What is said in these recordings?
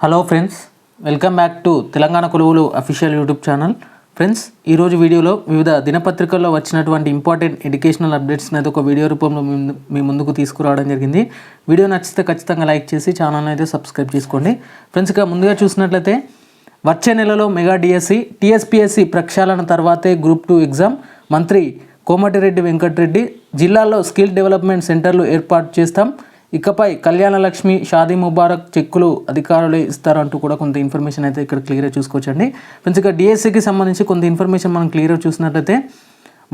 Hello friends welcome back to Telangana కొలువులు official YouTube channel. Friends ఈరోజు వీడియోలో వివిధ దినపత్రికల్లో వచ్చినటువంటి ఇంపార్టెంట్ ఎడ్యుకేషనల్ అప్డేట్స్ అనేది ఒక వీడియో రూపంలో మీ ముందు- మీ ముందుకు తీసుకురావడం జరిగింది. వీడియో నచ్చితే ఖచ్చితంగా లైక్ చేసి ఛానల్ అయితే సబ్స్క్రైబ్ చేసుకోండి. ఫ్రెండ్స్ ఇక ముందుగా చూసినట్లయితే వచ్చే నెలలో మెగా డిఎస్సి టీఎస్పీఎస్సి ప్రక్షాళన తర్వాతే గ్రూప్ టూ ఎగ్జామ్ మంత్రి కోమటిరెడ్డి వెంకటరెడ్డి జిల్లాల్లో స్కిల్ డెవలప్మెంట్ సెంటర్లు ఏర్పాటు చేస్తాం. ఇకపై కళ్యాణ లక్ష్మి షాదీ ముబారక్ చెక్కులు అధికారులే ఇస్తారంటూ కూడా కొంత ఇన్ఫర్మేషన్ అయితే ఇక్కడ క్లియర్గా చూసుకోవచ్చండి. ఫ్రెండ్స్ ఇక డిఎస్సికి సంబంధించి కొంత ఇన్ఫర్మేషన్ మనం క్లియర్గా చూసినట్లయితే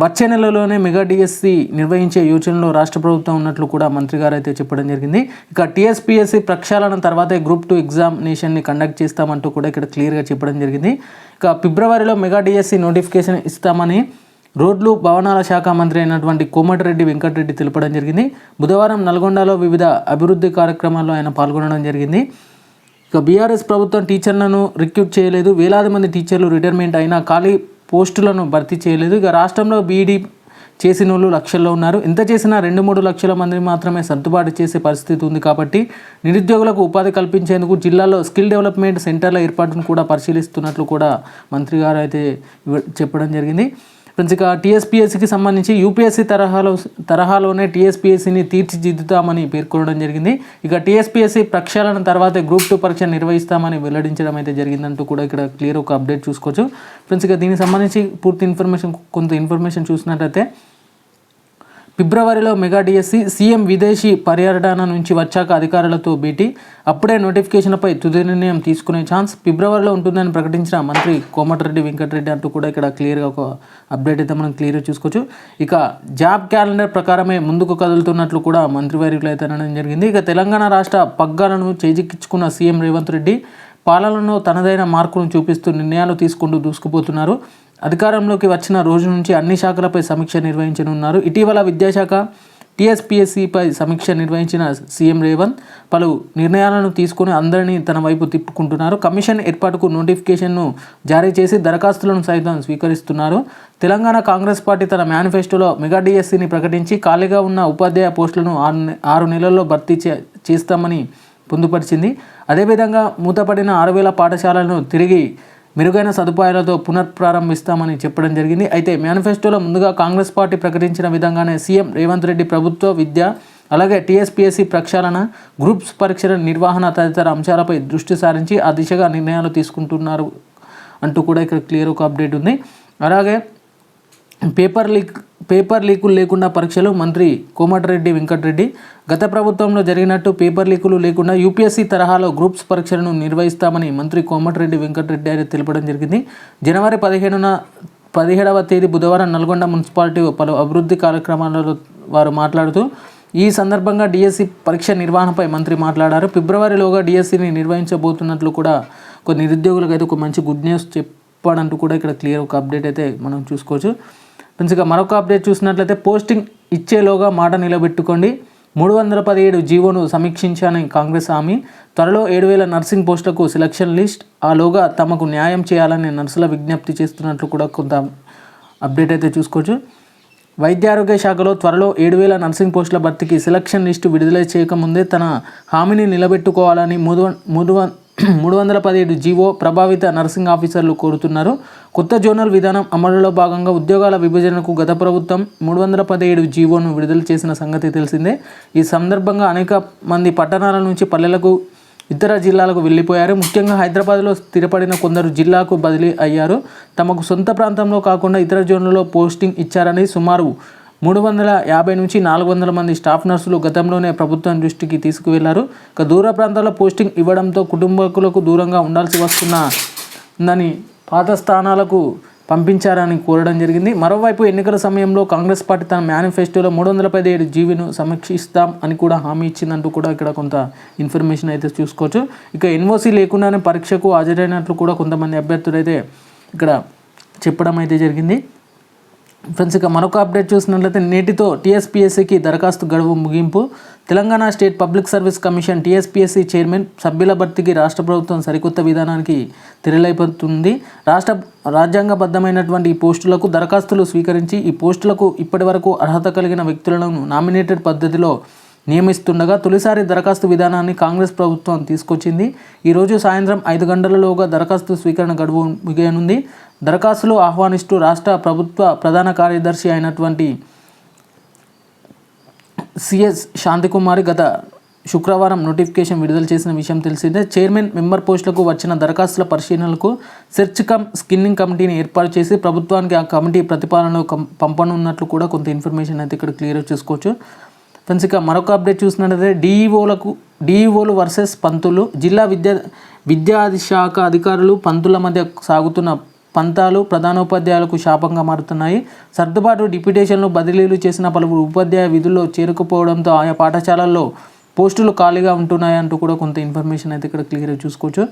వచ్చే నెలలోనే మెగా డిఎస్సి నిర్వహించే యోచనలో రాష్ట్ర ప్రభుత్వం ఉన్నట్లు కూడా మంత్రి గారు అయితే చెప్పడం జరిగింది. ఇక టీఎస్పీఎస్సి ప్రక్షాళన తర్వాతే గ్రూప్ టూ ఎగ్జామినేషన్ని కండక్ట్ చేస్తామంటూ కూడా ఇక్కడ క్లియర్గా చెప్పడం జరిగింది. ఇక ఫిబ్రవరిలో మెగా డిఎస్సి నోటిఫికేషన్ ఇస్తామని రోడ్లు భవనాల శాఖ మంత్రి అయినటువంటి కోమటిరెడ్డి వెంకటరెడ్డి తెలపడం జరిగింది. బుధవారం నల్గొండలో వివిధ అభివృద్ధి కార్యక్రమాల్లో ఆయన పాల్గొనడం జరిగింది. ఇక బీఆర్ఎస్ ప్రభుత్వం టీచర్లను రిక్రూట్ చేయలేదు. వేలాది మంది టీచర్లు రిటైర్మెంట్ అయినా ఖాళీ పోస్టులను భర్తీ చేయలేదు. ఇక రాష్ట్రంలో బీఈడీ చేసిన వాళ్ళు లక్షల్లో ఉన్నారు. ఎంత చేసినా రెండు మూడు లక్షల మంది మాత్రమే సర్దుబాటు చేసే పరిస్థితి ఉంది కాబట్టి నిరుద్యోగులకు ఉపాధి కల్పించేందుకు జిల్లాలో స్కిల్ డెవలప్మెంట్ సెంటర్ల ఏర్పాటును కూడా పరిశీలిస్తున్నట్లు కూడా మంత్రి గారు అయితే చెప్పడం జరిగింది. ఫ్రెండ్స్ ఇక టీఎస్పీఎస్సికి సంబంధించి యూపీఎస్సీ తరహాలో తరహాలోనే టీఎస్పీఎస్సీని తీర్చిదిద్దుతామని పేర్కొనడం జరిగింది. ఇక టీఎస్పీఎస్సీ ప్రక్షాళన తర్వాత గ్రూప్ టూ పరీక్ష నిర్వహిస్తామని వెల్లడించడం అయితే జరిగిందంటూ కూడా ఇక్కడ క్లియర్ ఒక అప్డేట్ చూసుకోవచ్చు. ఫ్రెండ్స్ ఇక దీనికి సంబంధించి పూర్తి ఇన్ఫర్మేషన్ కొంత ఇన్ఫర్మేషన్ చూసినట్లయితే ఫిబ్రవరిలో మెగా డిఎస్సి సీఎం విదేశీ పర్యటన నుంచి వచ్చాక అధికారులతో భేటీ. అప్పుడే నోటిఫికేషన్పై తుది నిర్ణయం తీసుకునే ఛాన్స్ ఫిబ్రవరిలో ఉంటుందని ప్రకటించిన మంత్రి కోమటిరెడ్డి వెంకటరెడ్డి అంటూ కూడా ఇక్కడ క్లియర్గా ఒక అప్డేట్ అయితే మనం క్లియర్గా చూసుకోవచ్చు. ఇక జాబ్ క్యాలెండర్ ప్రకారమే ముందుకు కదులుతున్నట్లు కూడా మంత్రివర్యులు అయితే అనడం జరిగింది. ఇక తెలంగాణ రాష్ట్ర పగ్గాలను చేజిక్కించుకున్న సీఎం రేవంత్ రెడ్డి పాలనలో తనదైన మార్కును చూపిస్తూ నిర్ణయాలు తీసుకుంటూ దూసుకుపోతున్నారు. అధికారంలోకి వచ్చిన రోజు నుంచి అన్ని శాఖలపై సమీక్ష నిర్వహించనున్నారు. ఇటీవల విద్యాశాఖ టీఎస్పీఎస్సిపై సమీక్ష నిర్వహించిన సీఎం రేవంత్ పలు నిర్ణయాలను తీసుకుని అందరినీ తన వైపు తిప్పుకుంటున్నారు. కమిషన్ ఏర్పాటుకు నోటిఫికేషన్ను జారీ చేసి దరఖాస్తులను సైతం స్వీకరిస్తున్నారు. తెలంగాణ కాంగ్రెస్ పార్టీ తన మేనిఫెస్టోలో మెగా డిఎస్సిని ప్రకటించి ఖాళీగా ఉన్న ఉపాధ్యాయ పోస్టులను ఆరు ఆరు నెలల్లో భర్తీ చే చేస్తామని పొందుపరిచింది. అదేవిధంగా మూతపడిన ఆరు వేల పాఠశాలలను తిరిగి మెరుగైన సదుపాయాలతో పునఃప్రారంభిస్తామని చెప్పడం జరిగింది. అయితే మేనిఫెస్టోలో ముందుగా కాంగ్రెస్ పార్టీ ప్రకటించిన విధంగానే సీఎం రేవంత్ రెడ్డి ప్రభుత్వ విద్య అలాగే టీఎస్పీఎస్సీ ప్రక్షాళన గ్రూప్స్ పరీక్షల నిర్వహణ తదితర అంశాలపై దృష్టి సారించి ఆ దిశగా నిర్ణయాలు తీసుకుంటున్నారు అంటూ కూడా ఇక్కడ క్లియర్ ఒక అప్డేట్ ఉంది. అలాగే పేపర్ లీక్ పేపర్ లీకులు లేకుండా పరీక్షలు మంత్రి కోమటిరెడ్డి వెంకటరెడ్డి. గత ప్రభుత్వంలో జరిగినట్టు పేపర్ లీకులు లేకుండా యూపీఎస్సీ తరహాలో గ్రూప్స్ పరీక్షలను నిర్వహిస్తామని మంత్రి కోమటిరెడ్డి వెంకటరెడ్డి అయితే తెలపడం జరిగింది. జనవరి పదిహేనున పదిహేడవ తేదీ బుధవారం నల్గొండ మున్సిపాలిటీ పలు అభివృద్ధి కార్యక్రమాలలో వారు మాట్లాడుతూ ఈ సందర్భంగా డిఎస్సి పరీక్ష నిర్వహణపై మంత్రి మాట్లాడారు. ఫిబ్రవరిలోగా డిఎస్సిని నిర్వహించబోతున్నట్లు కూడా కొన్ని నిరుద్యోగులకు అయితే ఒక మంచి గుడ్ న్యూస్ చెప్పాడంటూ కూడా ఇక్కడ క్లియర్ ఒక అప్డేట్ అయితే మనం చూసుకోవచ్చు. ఫ్రెండ్స్ ఇక మరొక అప్డేట్ చూసినట్లయితే పోస్టింగ్ ఇచ్చేలోగా మాట నిలబెట్టుకోండి. మూడు వందల పదిహేడు జీవోను సమీక్షించాలని కాంగ్రెస్ హామీ త్వరలో ఏడు వేల నర్సింగ్ పోస్టులకు సెలక్షన్ లిస్ట్ ఆలోగా తమకు న్యాయం చేయాలని నర్సుల విజ్ఞప్తి చేస్తున్నట్లు కూడా కొంత అప్డేట్ అయితే చూసుకోవచ్చు. వైద్య ఆరోగ్య శాఖలో త్వరలో ఏడు వేల నర్సింగ్ పోస్టుల భర్తీకి సెలక్షన్ లిస్టు విడుదల చేయకముందే తన హామీని నిలబెట్టుకోవాలని మూడు మూడు మూడు వందల పదిహేడు జీవో ప్రభావిత నర్సింగ్ ఆఫీసర్లు కోరుతున్నారు. కొత్త జోనల్ విధానం అమలులో భాగంగా ఉద్యోగాల విభజనకు గత ప్రభుత్వం మూడు వందల పదిహేడు జీవోను విడుదల చేసిన సంగతి తెలిసిందే. ఈ సందర్భంగా అనేక మంది పట్టణాల నుంచి పల్లెలకు ఇతర జిల్లాలకు వెళ్ళిపోయారు. ముఖ్యంగా హైదరాబాద్లో స్థిరపడిన కొందరు జిల్లాకు బదిలీ అయ్యారు. తమకు సొంత ప్రాంతంలో కాకుండా ఇతర జోన్లలో పోస్టింగ్ ఇచ్చారని సుమారు మూడు వందల యాభై నుంచి నాలుగు వందల మంది స్టాఫ్ నర్సులు గతంలోనే ప్రభుత్వం దృష్టికి తీసుకువెళ్ళారు. ఇక దూర ప్రాంతాల్లో పోస్టింగ్ ఇవ్వడంతో కుటుంబకులకు దూరంగా ఉండాల్సి వస్తున్న ఉందని పాత స్థానాలకు పంపించారని కోరడం జరిగింది. మరోవైపు ఎన్నికల సమయంలో కాంగ్రెస్ పార్టీ తన మేనిఫెస్టోలో మూడు వందల పదిహేడు జీవిను సమీక్షిస్తాం అని కూడా హామీ ఇచ్చిందంటూ కూడా ఇక్కడ కొంత ఇన్ఫర్మేషన్ అయితే చూసుకోవచ్చు. ఇక ఎన్ఓసి లేకుండానే పరీక్షకు హాజరైనట్లు కూడా కొంతమంది అభ్యర్థులు అయితే ఇక్కడ చెప్పడం అయితే జరిగింది. ఫ్రెండ్స్ ఇక మరొక అప్డేట్ చూసినట్లయితే నేటితో టీఎస్పీఎస్సీకి దరఖాస్తు గడువు ముగింపు. Telangana state public service commission TSPSC chairman సభ్యుల భర్తీకి రాష్ట్ర ప్రభుత్వం సరికొత్త విధానానికి తెరలైపోతుంది రాష్ట్ర రాజ్యాంగబద్ధమైనటువంటి ఈ పోస్టులకు దరఖాస్తులు స్వీకరించి ఈ పోస్టులకు ఇప్పటివరకు అర్హత కలిగిన వ్యక్తులను నామినేటెడ్ పద్ధతిలో నియమిస్తుండగా తొలిసారి దరఖాస్తు విధానాన్ని కాంగ్రెస్ ప్రభుత్వం తీసుకొచ్చింది. ఈరోజు సాయంత్రం ఐదు గంటలలోగా దరఖాస్తు స్వీకరణ గడువు ముగియనుంది. దరఖాస్తులు ఆహ్వానిస్తూ రాష్ట్ర ప్రభుత్వ ప్రధాన కార్యదర్శి అయినటువంటి సిఎస్ శాంతికుమారి గత శుక్రవారం నోటిఫికేషన్ విడుదల చేసిన విషయం తెలిసిందే. చైర్మన్ మెంబర్ పోస్టులకు వచ్చిన దరఖాస్తుల పరిశీలనలకు సెర్చ్ కమ్ స్కిన్నింగ్ కమిటీని ఏర్పాటు చేసి ప్రభుత్వానికి ఆ కమిటీ ప్రతిపాదనలు కం- పంపనున్నట్లు కూడా కొంత ఇన్ఫర్మేషన్ అయితే ఇక్కడ క్లియర్ చేసుకోవచ్చు. ఫ్రెండ్స్ ఇక మరొక అప్డేట్ చూసినట్లయితే డిఈఓలకు డిఈఓలు వర్సెస్ పంతులు జిల్లా విద్యా విద్యా శాఖ అధికారులు పంతుల మధ్య సాగుతున్న పంతాలు ప్రధానోపాధ్యాయులకు శాపంగా మారుతున్నాయి. సర్దుబాటు డిప్యుటేషన్లు బదిలీలు చేసిన పలువురు ఉపాధ్యాయ విధుల్లో చేరుకుపోవడంతో ఆయా పాఠశాలల్లో పోస్టులు ఖాళీగా ఉంటున్నాయంటూ కూడా కొంత ఇన్ఫర్మేషన్ అయితే ఇక్కడ క్లియర్గా చూసుకోవచ్చు.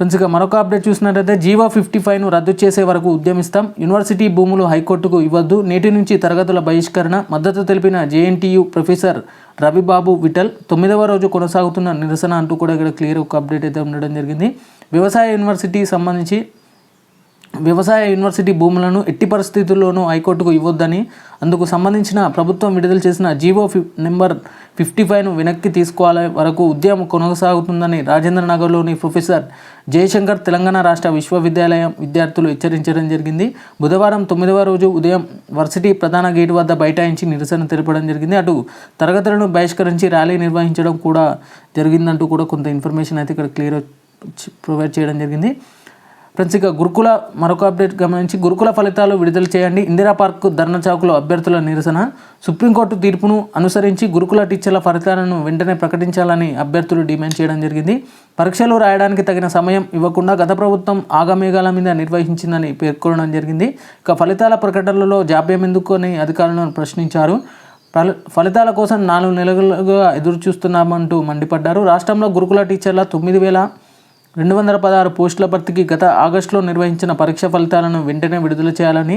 ఫ్రెండ్స్ ఇక మరొక అప్డేట్ చూసినట్లయితే జీవో ఫిఫ్టీ ఫైవ్ను రద్దు చేసే వరకు ఉద్యమిస్తాం. యూనివర్సిటీ భూములు హైకోర్టుకు ఇవ్వద్దు. నేటి నుంచి తరగతుల బహిష్కరణ మద్దతు తెలిపిన జేఎన్టీయు ప్రొఫెసర్ రవిబాబు విఠల్ తొమ్మిదవ రోజు కొనసాగుతున్న నిరసన అంటూ కూడా ఇక్కడ క్లియర్ ఒక అప్డేట్ అయితే ఉండడం జరిగింది. వ్యవసాయ యూనివర్సిటీ సంబంధించి వ్యవసాయ యూనివర్సిటీ భూములను ఎట్టి పరిస్థితుల్లోనూ హైకోర్టుకు ఇవ్వొద్దని అందుకు సంబంధించిన ప్రభుత్వం విడుదల చేసిన జీవో ఫిఫ్ నెంబర్ ఫిఫ్టీ ఫైవ్ను వెనక్కి తీసుకోవాలి వరకు ఉద్యమం కొనసాగుతుందని రాజేంద్ర నగర్లోని ప్రొఫెసర్ జయశంకర్ తెలంగాణ రాష్ట్ర విశ్వవిద్యాలయం విద్యార్థులు హెచ్చరించడం జరిగింది. బుధవారం తొమ్మిదవ రోజు ఉదయం వర్సిటీ ప్రధాన గేటు వద్ద బైఠాయించి నిరసన తెలపడం జరిగింది. అటు తరగతులను బహిష్కరించి ర్యాలీ నిర్వహించడం కూడా జరిగిందంటూ కూడా కొంత ఇన్ఫర్మేషన్ అయితే ఇక్కడ క్లియర్ ప్రొవైడ్ చేయడం జరిగింది. ఫ్రెండ్స్ ఇక గురుకుల మరొక అప్డేట్ గమనించి గురుకుల ఫలితాలు విడుదల చేయండి. ఇందిరా పార్క్ ధర్నా చౌక్లో అభ్యర్థుల నిరసన. సుప్రీంకోర్టు తీర్పును అనుసరించి గురుకుల టీచర్ల ఫలితాలను వెంటనే ప్రకటించాలని అభ్యర్థులు డిమాండ్ చేయడం జరిగింది. పరీక్షలు రాయడానికి తగిన సమయం ఇవ్వకుండా గత ప్రభుత్వం ఆగమేఘాల మీద నిర్వహించిందని పేర్కొనడం జరిగింది. ఇక ఫలితాల ప్రకటనలలో జాప్యం ఎందుకు అని అధికారులను ప్రశ్నించారు. ఫలి- ఫలితాల కోసం నాలుగు నెలలుగా ఎదురు చూస్తున్నామంటూ మండిపడ్డారు. రాష్ట్రంలో గురుకుల టీచర్ల తొమ్మిది వేల రెండు వందల పదహారు పోస్టుల భర్తీకి గత ఆగస్టులో నిర్వహించిన పరీక్ష ఫలితాలను వెంటనే విడుదల చేయాలని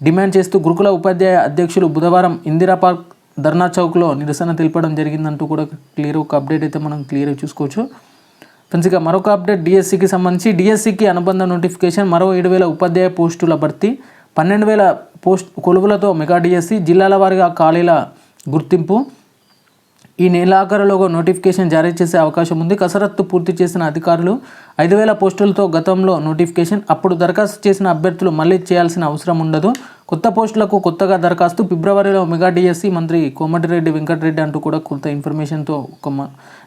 డిమాండ్ చేస్తూ గురుకుల ఉపాధ్యాయ అధ్యక్షులు బుధవారం ఇందిరా పార్క్ ధర్నా చౌక్లో నిరసన తెలపడం జరిగిందంటూ కూడా క్లియర్ ఒక అప్డేట్ అయితే మనం క్లియర్ చూసుకోవచ్చు. ఫ్రెండ్స్ ఇక మరొక అప్డేట్ డిఎస్సికి సంబంధించి డిఎస్సికి అనుబంధ నోటిఫికేషన్ మరో ఏడు వేల ఉపాధ్యాయ పోస్టుల భర్తీ పన్నెండు వేల పోస్ట్ కొలువులతో మెగా డిఎస్సి జిల్లాల వారీగా ఖాళీల గుర్తింపు ఈ నెలాఖరులోగా నోటిఫికేషన్ జారీ చేసే అవకాశం ఉంది. కసరత్తు పూర్తి చేసిన అధికారులు ఐదు వేల పోస్టులతో గతంలో నోటిఫికేషన్ అప్పుడు దరఖాస్తు చేసిన అభ్యర్థులు మళ్ళీ చేయాల్సిన అవసరం ఉండదు. కొత్త పోస్టులకు కొత్తగా దరఖాస్తు ఫిబ్రవరిలో మెగా డిఎస్సి మంత్రి కోమటిరెడ్డి వెంకటరెడ్డి అంటూ కూడా కొత్త ఇన్ఫర్మేషన్తో ఒక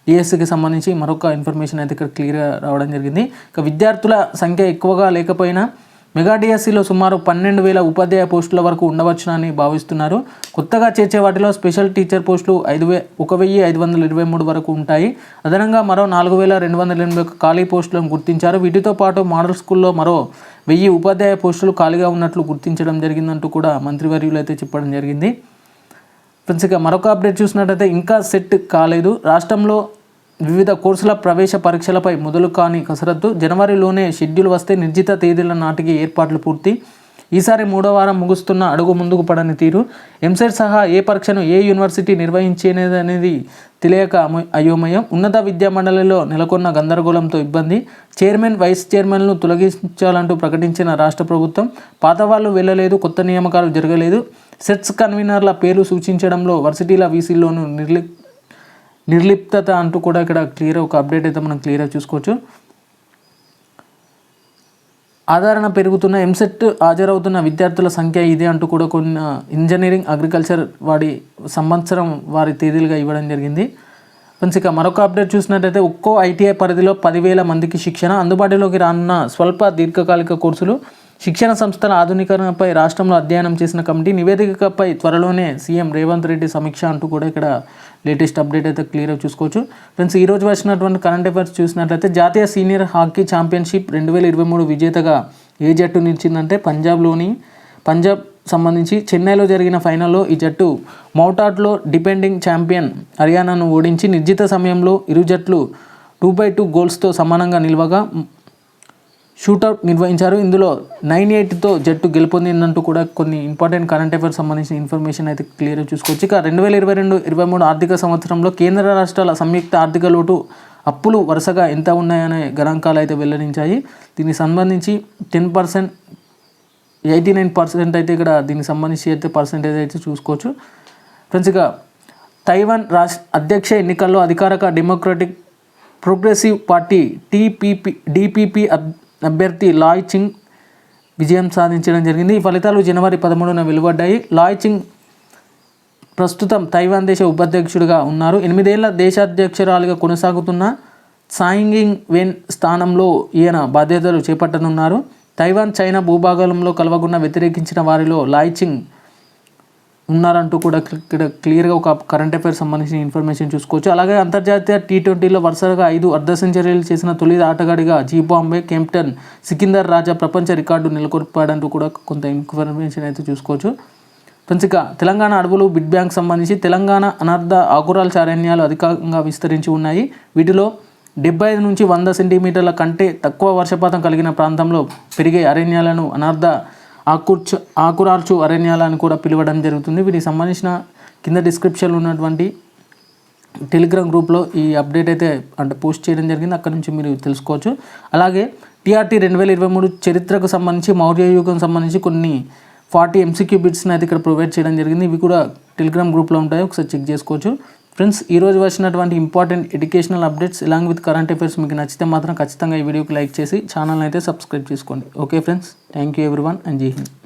డిఎస్సికి సంబంధించి మరొక ఇన్ఫర్మేషన్ అయితే ఇక్కడ క్లియర్గా రావడం జరిగింది. ఇక విద్యార్థుల సంఖ్య ఎక్కువగా లేకపోయినా మెగా డిఎస్సిలో సుమారు పన్నెండు వేల ఉపాధ్యాయ పోస్టుల వరకు ఉండవచ్చునని భావిస్తున్నారు. కొత్తగా చేర్చే వాటిలో స్పెషల్ టీచర్ పోస్టులు ఐదు వే ఒక వెయ్యి ఐదు వందల ఇరవై మూడు వరకు ఉంటాయి. అదనంగా మరో నాలుగు వేల రెండు వందల ఎనభై ఒక ఖాళీ పోస్టులను గుర్తించారు. వీటితో పాటు మోడల్ స్కూల్లో మరో వెయ్యి ఉపాధ్యాయ పోస్టులు ఖాళీగా ఉన్నట్లు గుర్తించడం జరిగిందంటూ కూడా మంత్రివర్యులు అయితే చెప్పడం జరిగింది. ఫ్రెండ్స్ ఇక మరొక అప్డేట్ చూసినట్టయితే ఇంకా సెట్ కాలేదు. రాష్ట్రంలో వివిధ కోర్సుల ప్రవేశ పరీక్షలపై మొదలు కాని కసరత్తు జనవరిలోనే షెడ్యూల్ వస్తే నిర్జిత తేదీల నాటికి ఏర్పాట్లు పూర్తి. ఈసారి మూడో వారం ముగుస్తున్న అడుగు ముందుకు పడని తీరు. ఎంసెట్ సహా ఏ పరీక్షను ఏ యూనివర్సిటీ నిర్వహించేదనేది తెలియక అయోమయం. ఉన్నత విద్యా మండలిలో నెలకొన్న గందరగోళంతో ఇబ్బంది. చైర్మన్ వైస్ చైర్మన్లను తొలగించాలంటూ ప్రకటించిన రాష్ట్ర ప్రభుత్వం పాత వాళ్ళు వెళ్ళలేదు కొత్త నియామకాలు జరగలేదు. సెట్స్ కన్వీనర్ల పేర్లు సూచించడంలో వర్సిటీల వీసీల్లోనూ నిర్లి నిర్లిప్తత అంటూ కూడా ఇక్కడ క్లియర్ ఒక అప్డేట్ అయితే మనం క్లియర్గా చూసుకోవచ్చు. ఆదరణ పెరుగుతున్న ఎంసెట్ హాజరవుతున్న విద్యార్థుల సంఖ్య ఇదే అంటూ కూడా కొన్ని ఇంజనీరింగ్ అగ్రికల్చర్ వాడి సంవత్సరం వారి తేదీలుగా ఇవ్వడం జరిగింది. ఫ్రెండ్స్ ఇక మరొక అప్డేట్ చూసినట్టయితే ఒక్కో ఐటీఐ పరిధిలో పదివేల మందికి శిక్షణ అందుబాటులోకి రానున్న స్వల్ప దీర్ఘకాలిక కోర్సులు శిక్షణ సంస్థల ఆధునీకరణపై రాష్ట్రంలో అధ్యయనం చేసిన కమిటీ నివేదికపై త్వరలోనే సీఎం రేవంత్ రెడ్డి సమీక్ష అంటూ కూడా ఇక్కడ లేటెస్ట్ అప్డేట్ అయితే క్లియర్గా చూసుకోవచ్చు. ఫ్రెండ్స్ ఈ రోజు వచ్చినటువంటి కరెంట్ అఫైర్స్ చూసినట్లయితే జాతీయ సీనియర్ హాకీ ఛాంపియన్షిప్ రెండు వేల ఇరవై మూడు విజేతగా ఏ జట్టు నిలిచిందంటే పంజాబ్లోని పంజాబ్ సంబంధించి చెన్నైలో జరిగిన ఫైనల్లో ఈ జట్టు మౌటాట్లో డిపెండింగ్ ఛాంపియన్ హర్యానాను ఓడించి నిర్జిత సమయంలో ఇరు జట్లు టూ బై టూ గోల్స్తో సమానంగా నిలవగా షూటౌట్ నిర్వహించారు. ఇందులో నైన్ ఎయిట్తో జట్టు గెలుపొందిందంటూ కూడా కొన్ని ఇంపార్టెంట్ కరెంట్ అఫైర్స్ సంబంధించిన ఇన్ఫర్మేషన్ అయితే క్లియర్గా చూసుకోవచ్చు. ఇక రెండు వేల ఇరవై రెండు ఇరవై మూడు ఆర్థిక సంవత్సరంలో కేంద్ర రాష్ట్రాల సంయుక్త ఆర్థిక లోటు అప్పులు వరుసగా ఎంత ఉన్నాయనే గణాంకాలు అయితే వెల్లడించాయి. దీనికి సంబంధించి ten percent eighty nine percent అయితే ఇక్కడ దీనికి సంబంధించి అయితే పర్సెంటేజ్ అయితే చూసుకోవచ్చు. ఫ్రెండ్స్ ఇక తైవాన్ రాష్ట్ర అధ్యక్ష ఎన్నికల్లో అధికారిక democratic progressive party TPP DPP అభ్యర్థి లాయ్ చింగ్ విజయం సాధించడం జరిగింది. ఈ ఫలితాలు జనవరి పదమూడున వెలువడ్డాయి. లాయ్ చింగ్ ప్రస్తుతం తైవాన్ దేశ ఉపాధ్యక్షుడిగా ఉన్నారు. ఎనిమిదేళ్ళ దేశాధ్యక్షురాలుగా కొనసాగుతున్న సాయింగింగ్ వెన్ స్థానంలో ఈయన బాధ్యతలు చేపట్టనున్నారు. తైవాన్ చైనా భూభాగంలో కలవకుండా వ్యతిరేకించిన వారిలో లాయ్చింగ్ ఉన్నారంటూ కూడా ఇక్కడ క్లియర్గా ఒక కరెంట్ అఫైర్స్ సంబంధించిన ఇన్ఫర్మేషన్ చూసుకోవచ్చు. అలాగే అంతర్జాతీయ టీ ట్వంటీలో వరుసగా ఐదు అర్ధ సెంచరీలు చేసిన తొలి ఆటగాడిగా Zimbabwe captain Sikandar Raza ప్రపంచ రికార్డు నెలకొల్పాడంటూ కూడా కొంత ఇన్ఫర్మేషన్ అయితే చూసుకోవచ్చు. ఫ్రెండ్స్ ఇక తెలంగాణ అడవులు బిడ్ బ్యాంక్ సంబంధించి తెలంగాణ అనర్ధ ఆకురాల చారణ్యాలు అధికంగా విస్తరించి ఉన్నాయి. వీటిలో డెబ్బై ఐదు నుంచి వంద సెంటీమీటర్ల కంటే తక్కువ వర్షపాతం కలిగిన ప్రాంతంలో పెరిగే అరణ్యాలను అనర్ధ ఆకుర్చు ఆకురార్చు అరణ్యాలను కూడా పిలవడం జరుగుతుంది. వీటికి సంబంధించిన కింద డిస్క్రిప్షన్లో ఉన్నటువంటి టెలిగ్రామ్ గ్రూప్లో ఈ అప్డేట్ అయితే అంటే పోస్ట్ చేయడం జరిగింది. అక్కడ నుంచి మీరు తెలుసుకోవచ్చు. అలాగే టీఆర్టీ రెండు వేల ఇరవై మూడు చరిత్రకు సంబంధించి మౌర్య యుగం సంబంధించి కొన్ని ఫార్టీ ఎంసీక్యూ బిట్స్ని అయితే ఇక్కడ ప్రొవైడ్ చేయడం జరిగింది. ఇవి కూడా టెలిగ్రామ్ గ్రూప్లో ఉంటాయి. ఒకసారి చెక్ చేసుకోవచ్చు. ఫ్రెండ్స్ ఈ రోజు వచ్చినటువంటి important educational updates along with current affairs మీకు నచ్చితే మాత్రం ఖచ్చితంగా ఈ వీడియోకి లైక్ చేసి ఛానల్ అయితే సబ్స్క్రైబ్ చేసుకోండి. Okay friends thank you everyone and Jai Hind